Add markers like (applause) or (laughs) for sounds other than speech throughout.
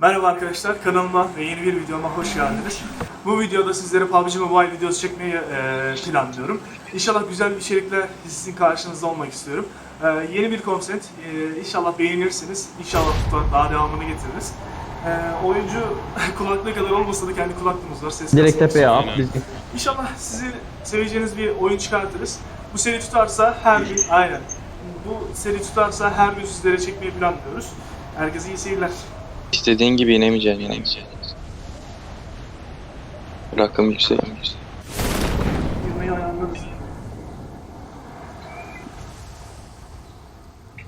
Merhaba arkadaşlar, kanalıma ve yeni bir videoma hoş geldiniz. Bu videoda sizlere PUBG Mobile videosu çekmeyi e, planlıyorum. İnşallah güzel bir içerikle sizin karşınızda olmak istiyorum. E, yeni bir konsept, e, inşallah beğenirsiniz, inşallah tutar, daha devamını getiririz. E, oyuncu (laughs) kulaklığı kadar olmasa da kendi kulaklığımız var, ses Direkt tepeye at. İnşallah sizin seveceğiniz bir oyun çıkartırız. Bu seri tutarsa her gün, aynen. Bu seri tutarsa her gün sizlere çekmeyi planlıyoruz. Herkese iyi seyirler. İstediğin gibi inemeyeceksin yani. Rakım yüksek. Ayarlarız.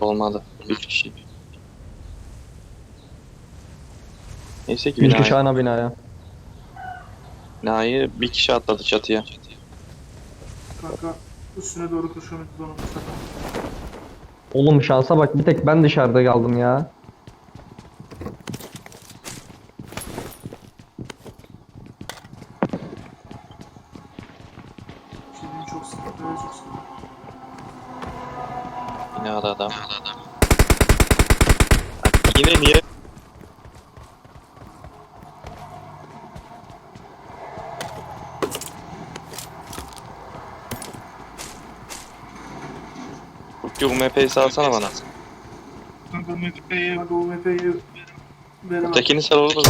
Olmadı. 3 kişi. Neyse ki Üç kişi ana binaya. binayı bir kişi atladı çatıya. Kanka üstüne doğru koşuyorum Oğlum şansa bak bir tek ben dışarıda kaldım ya. Şimdi çok sıkıntı, öyle çok sıkıntı. Binada adam. Yine niye? Bu MP'yi salsana bana. Kanka MP'yi, bu MP'yi. Tekini sal olur mu?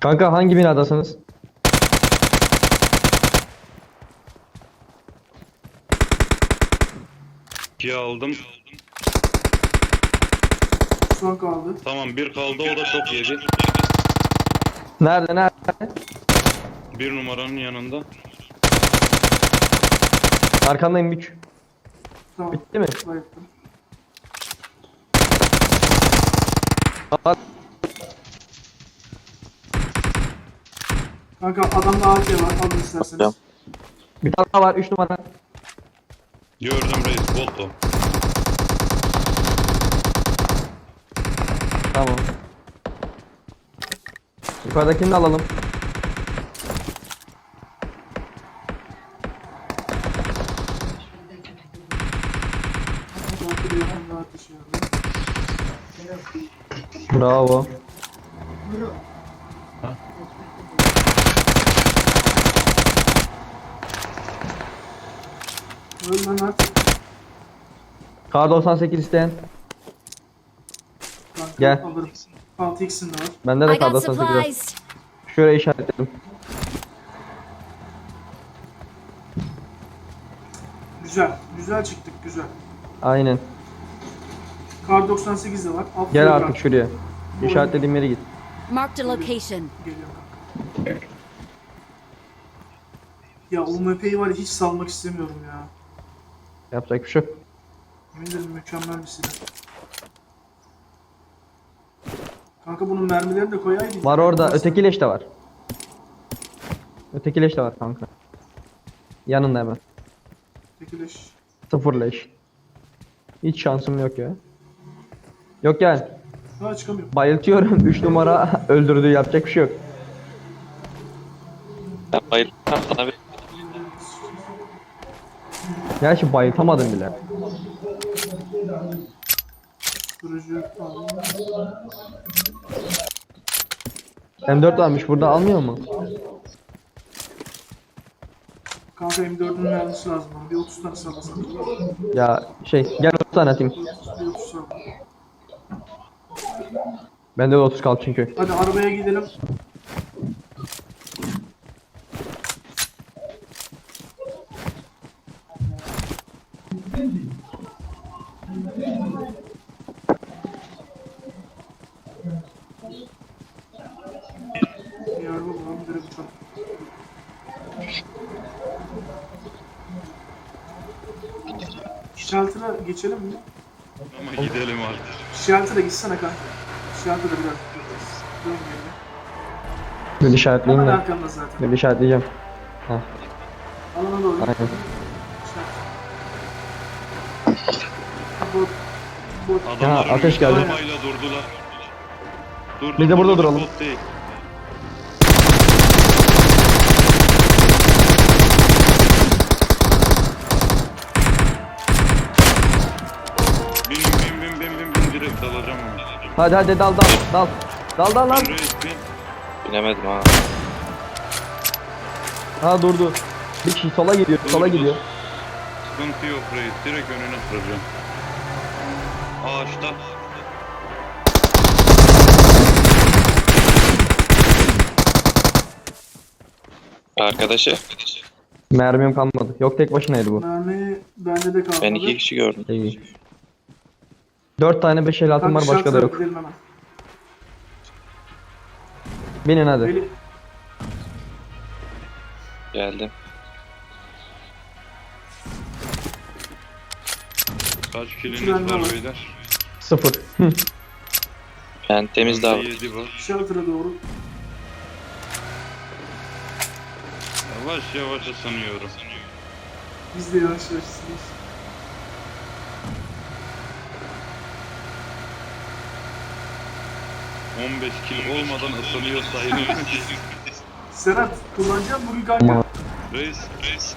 Kanka hangi binadasınız? İkiye aldım. Son kaldı. Tamam bir kaldı o da çok yedi. Nerede nerede? Bir numaranın yanında. Arkandayım 3. Tamam. Bitti mi? Bayıldım. At. Kanka adamda AK var, alın isterseniz. Tamam. Bir tane daha var 3 numara. Gördüm reis bot o. Tamam. Yukarıdakini de alalım. Yardım. Bravo. Lan artık. K98 isteyen. Gel. alırım. 6x'in de var. Bende de I got K98 var. supplies. Şuraya işaretledim. Güzel. Güzel çıktık, güzel. Aynen. Kar 98 de var. Alt Gel artık şuraya. İşaretlediğim yere git. Marked a location. Geliyorum kanka. Ya o MP'yi var ya hiç salmak istemiyorum ya. Yapacak bir şey yok. Yemin ederim mükemmel bir silah. Kanka bunun mermilerini de koyaydın. Var orada. Öteki leş de var. Öteki leş de var kanka. Yanında hemen. Öteki leş. Sıfır leş. Hiç şansım yok ya. Yok gel. Ha çıkamıyorum. Bayıltıyorum. (laughs) 3 numara (laughs) öldürdü. Yapacak bir şey yok. Ben bayıldım sana bir Gerçi bayıltamadım bile. Durucu aldım. M4 varmış. Burada almıyor mu? Kanka M4'ün mermisi lazım. Bir 30 tane sallasam. Ya şey gel 30 tane atayım. Bir 30 sal. Bende de 30 kaldı çünkü. Hadi arabaya gidelim. Shelter'a geçelim mi? Ama gidelim artık. Shelter'a gitsene kanka. Shelter'a biraz dön geri. Böyle işaretleyeyim Hemen de. arkamda zaten. Böyle işaretleyeceğim. Heh, Alana doğru. aynen. Bot, bot. Adamlar Ya, ateş geldi. uygulamayla durdular. Dur, Biz dur, de burada dur, duralım. bot değil. Bin bin bin bin bin bin direkt dalacağım ona. Hadi hadi dal dal dal. Dal dal lan. Reis bin. Binemedim ha. Ha durdu. Bir kişi sola gidiyor, sola Durdu. gidiyor. Sıkıntı yok reis direkt önüne sıracağım. Ağaçta. Arkadaşı. Mermim kalmadı. Yok tek başınaydı bu. Mermi bende de kalmadı. Ben iki kişi gördüm. İyi. 4 tane 5 el atım var başka da yok. Binin hadi. Melih, Geldim. Kaç kiliniz var var. beyler? Sıfır. (laughs) Ben temiz var. shelter'a doğru. Yavaş yavaş ısınıyorum. Biz de yavaş yavaş ısınıyoruz. On beş kil olmadan ısınıyor sayılır. (laughs) Serhat kullanacağım bugün kanka. Reis, reis.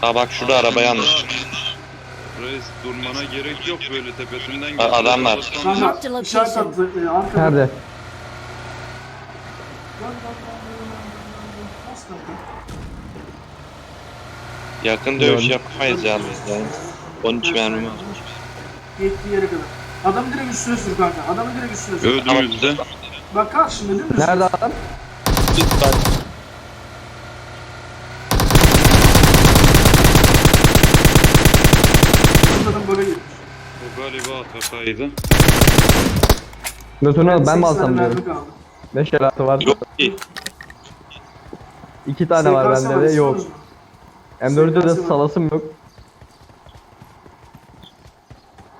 Ha bak şurada araba yanlış. Reis durmana gerek yok böyle tepesinden A- adam var. Alırsan- Kanka işaret attı e, arkada. nerede? Lan, lan, lan, lan, lan, lan. Bas kanka. Yakın dövüş Gördüm. yapamayız yalnız yani. 13 mermim var. Yettiği yere kadar. Adamı direkt üstüne sür kanka. Adamı direkt üstüne sür. Öldüğümüzde Bak karşında değil mi? Nerede adam? Adam böyle girmiş. o galiba AFK'ydı. Götünü al ben mi alsam mermi diyorum. kaldı. 5 el atı var. Yok ki. 2 tane var bende de yok. İstiyoruz mu? M4'de de var. salasım yok.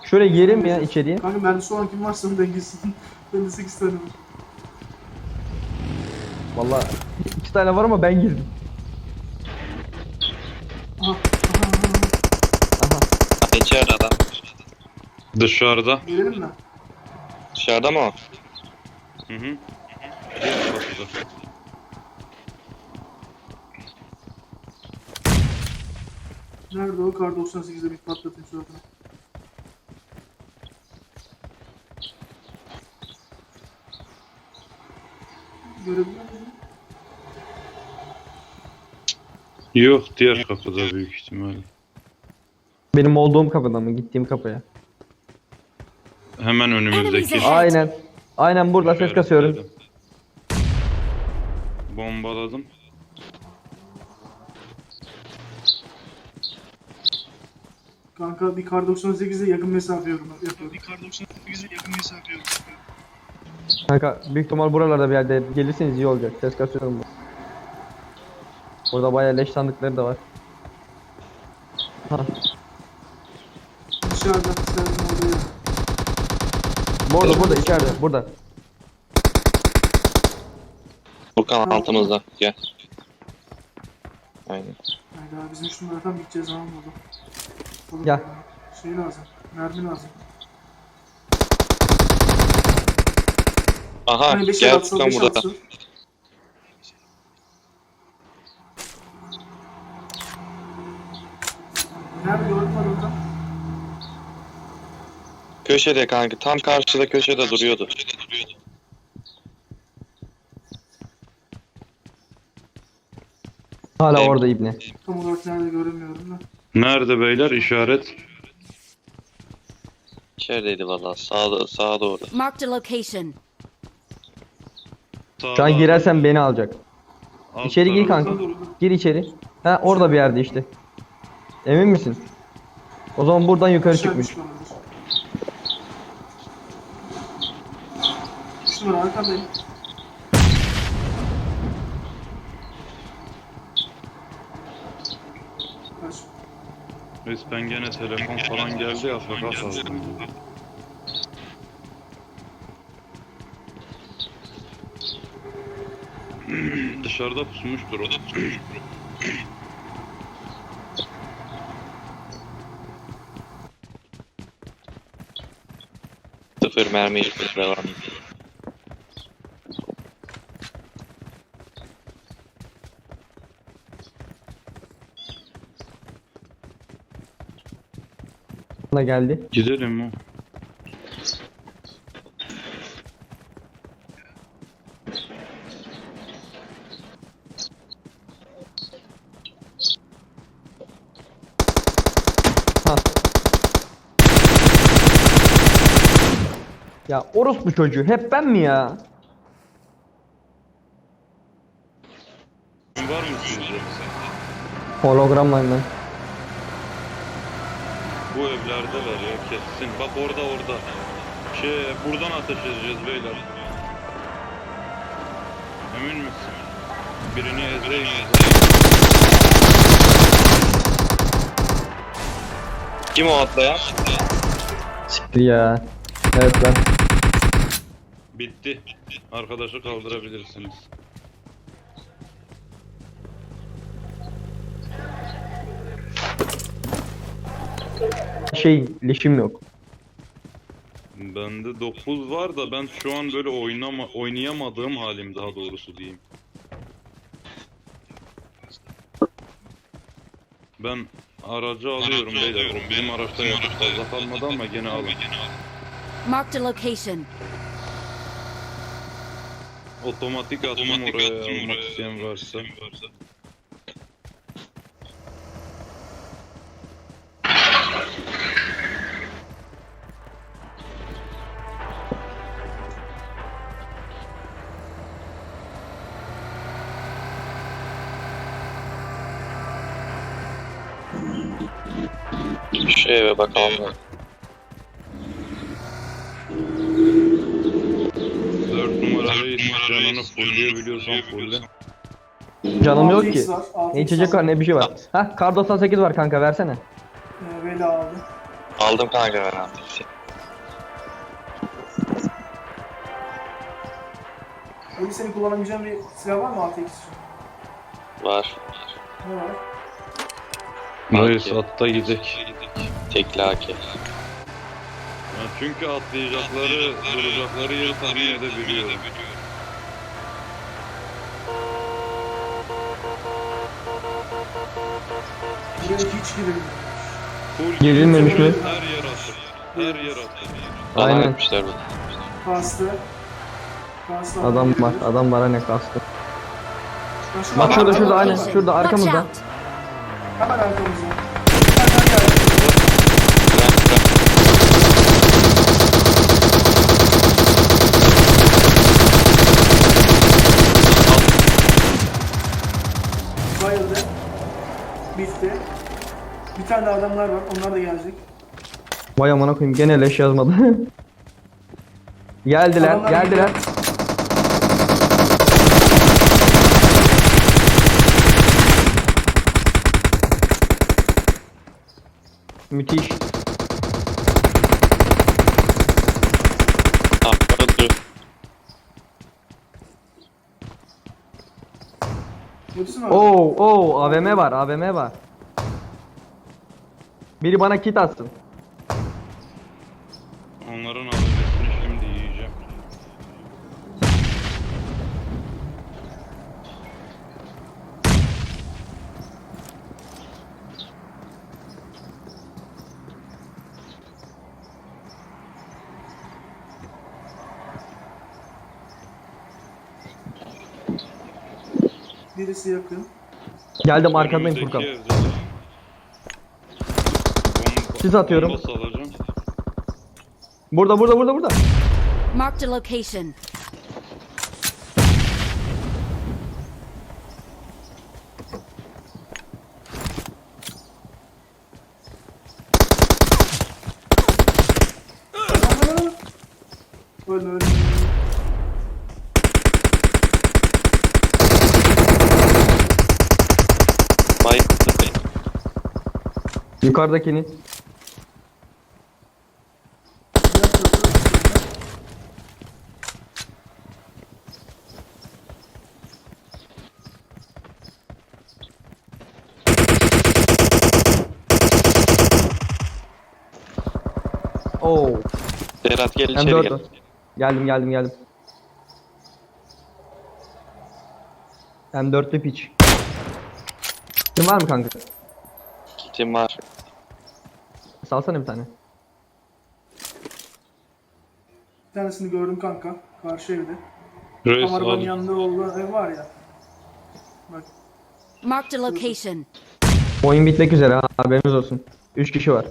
Şöyle girelim ya içeriye. Kanka mermisi olan kim varsa onu dengesin. (laughs) Bende 8 tane var. Valla 2 tane var ama ben girdim. Aha. Aha. aha. Aha. Ha, İçeride adam. Dışarıda. Gelelim mi? Dışarıda mı o? Hı hı. Diğer kapıda. Nerede o? Kar 98'de bir patlatayım suratına. Görebiliyor musun? Yok diğer kapıda büyük ihtimalle. Benim olduğum kapıda mı? Gittiğim kapıya. Hemen önümüzdeki. Aynen. Aynen burada ses kasıyorum. Bombaladım. Kanka bir kar 98'de yakın mesafe yorum yapıyorum. Bir kar 98'de yakın mesafe yorum yapıyorum. Kanka büyük ihtimal buralarda bir yerde gelirseniz iyi olacak. Ses kasıyorum bu. Burada bayağı leş sandıkları da var. Ha. Dışarıda sen orada. Burada burada içeride burada. Furkan altımızda. Gel. Aynen. Hayda bizim şunlara tam gideceğiz ama Oğlum Gel. ya, Şey lazım. Mermi lazım. Aha Hani gel atsa, beş burada. atsa. Nerede gördün orada? Köşede kanka. Tam karşıda köşede duruyordu. Hala Eyvallah. orada ibne. Tam olarak nerede göremiyorum da. Nerede beyler işaret? İçerideydi valla. Sağda, sağa doğru. Marked a location. Sağda. Şu an girersen beni alacak. Alt İçeri gir kanka. Gir içeri. Ha orada bir yerde işte. Emin misin? O zaman buradan yukarı çıkmış. Üç numara arkadayım. Reis ben gene telefon falan geldi ya fakat aldım. (clears throat) Dışarıda pusmuştur o. Sıfır mermi devam. Bana geldi. Gidelim mi? Ha. Ya orospu çocuğu hep ben mi ya? Var mı sizce? Hologram var ben. Bu evlerdeler ya kesin. Bak orada orada. Şey buradan ateş edeceğiz beyler. Emin misin? Birini ezeyim. Kim o atlayan? Siktir ya. Evet ben. Bitti. Arkadaşı kaldırabilirsiniz. Şey leşim yok. Bende 9 var da ben şu an böyle oynama oynayamadığım halim daha doğrusu diyeyim. Ben aracı alıyorum beyler. O Bizim araçta yakıt fazla kalmadı ama gene alın. Marked a location. Otomatik attım oraya almak isteyen varsa. Şu eve bakalım. 4 numara reis canını fullleyebiliyorsan fulle. Canım yok 6x ki. var, 6x Ne içecek var ne bir şey var. Hah kar 98 var kanka versene. Ee, Veli abi. Aldım kanka ben abi. Veli senin kullanabileceğin bir silah var mı 6x için? Var. Ne var? Reis atta gidek. Tekli AK. Ya çünkü atlayacakları, duracakları yeri tahmin edebiliyorum. Buraya hiç girelim. Full Gelinmemiş mi? Her yer atır. Her yer atır. Alan Aynen. etmişler bu. Kastı. Kastı. Adam var adam var hani kastı. Bak şurada adam- şurada aynen şurada Watch arkamızda. out. Hemen arkamızda. Hemen geldi. Bayıldı. Bitti. Bir tane de adamlar var. Onlar da gelecek. Vay amına koyayım gene leş yazmadı. (laughs) geldiler Adamlar geldiler. Müthiş. Atladı. Götürsün abi. Oo oo AVM var AVM var. Biri bana kit atsın. Birisi yakın. Geldim arkandayım Önümüzdeki Furkan. evdeler. Bomba- Siz atıyorum. Bomba salacağım. Burada burada burada burada. Marked a location. Yukarıdakini. Oo. Serhat gel içeri dört gel. var. Geldim geldim geldim. Hem dörtlü piç. Kim var mı kanka? Kitim var. Salsana bir tane. Bir tanesini gördüm kanka. Karşı evde. Reis Kameramanın yanında olduğu ev var ya. Bak Marked a location. Oyun bitmek üzere ha haberiniz olsun. 3 kişi var.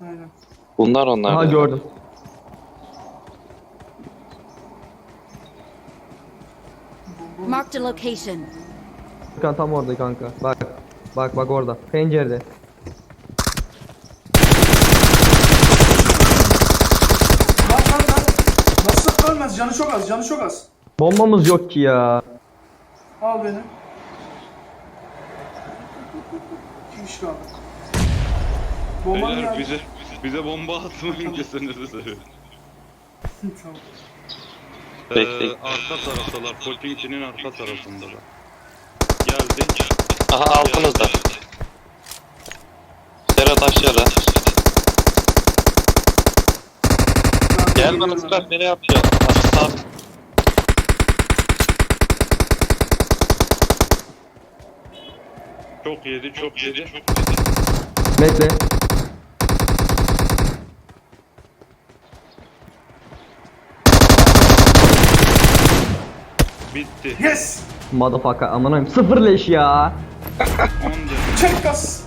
aynen. Bunlar onlar. Aha ya. gördüm. Marked a location. Furkan tam orada kanka. Bak. Bak bak orada. Pencerede. Ölmez? Canı çok az, canı çok az. Bombamız yok ki ya. Al beni. Kişi kaldı. Bomba Beyler geldi. bize, bize bomba atmayın kesinizi seviyorum. tamam. Bekleyin. Ee, arka taraftalar. Potinkinin arka tarafındalar. Geldi. Aha altınızda. Serhat aşağıda. Gel bana Serhat nereye yapıyor? Asıl abi. Çok yedi, çok yedi. Bekle. Bitti. Yes! Motherfucker aman koyayım. Sıfır leş ya. 10 canı. Çek kas!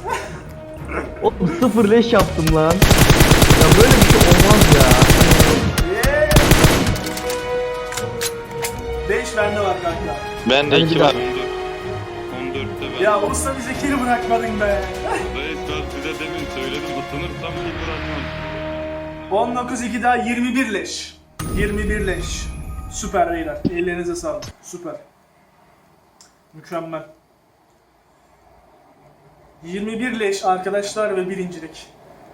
Oğlum sıfır leş yaptım lan. Ya böyle bir şey olmaz bende var kanka. Bende Hadi iki bir var. 14. 14'te ben. Ya usta bize kill bırakmadın be. Reis ben size demin söyledim. Isınırsam ki bırakmam. 19 2 daha 21 leş. 21 leş. Süper beyler. Ellerinize sağlık. Süper. Mükemmel. 21 leş arkadaşlar ve birincilik.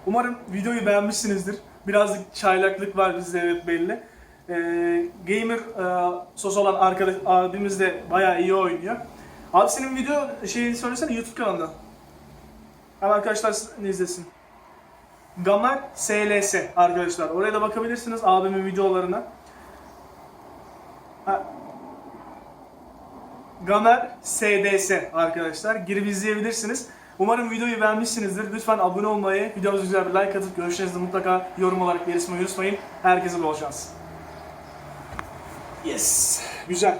Umarım videoyu beğenmişsinizdir. Birazcık çaylaklık var bizde evet belli. Ee, gamer e, sos olan arkadaş abimiz de bayağı iyi oynuyor. Abi senin video şeyini söylesene YouTube kanalında. Hem arkadaşlar izlesin. Gamer SLS arkadaşlar. Oraya da bakabilirsiniz abimin videolarına. Ha. Gamer SDS arkadaşlar. Girip izleyebilirsiniz. Umarım videoyu beğenmişsinizdir. Lütfen abone olmayı, videomuza güzel bir like atıp görüşlerinizi mutlaka yorum olarak belirtmeyi unutmayın. Herkese bol şans. Yes. Güzel.